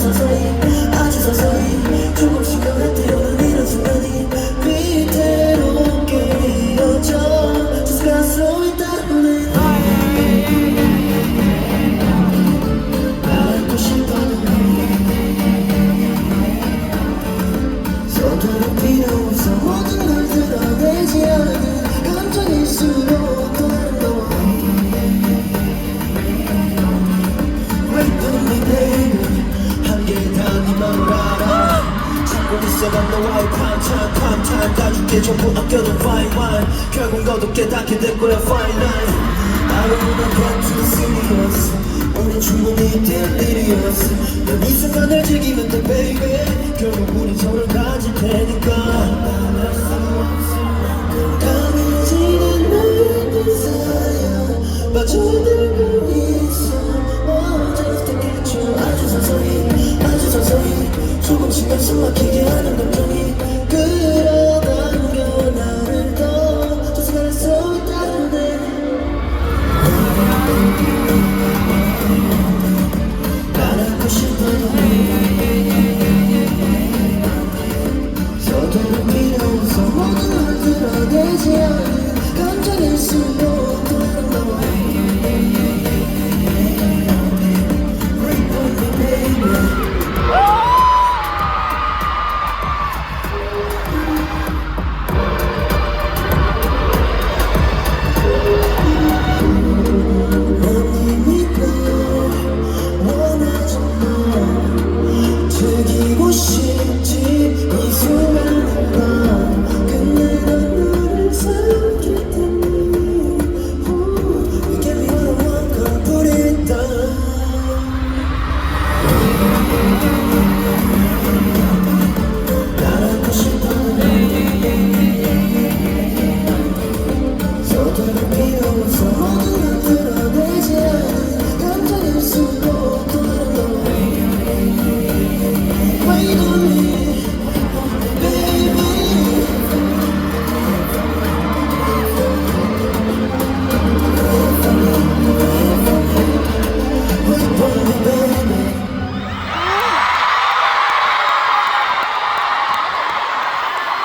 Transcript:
So. 세상 너와의 판탄 판탄 다 죽게 전부 아껴둔 fine wine. 결국 너도 깨닫게 될 거야 fine line. 아름다운 건투 serious. 우린 충분히 될 일이었어. 난이 순간을 즐기면 돼 baby. 숨 막히게 하는 감정이 그러다 우려 나를 더 조사할 수 다는데, 말하고 싶어도 서두른 필요 없어 모든 걸 드러내지 않은 감정일 수도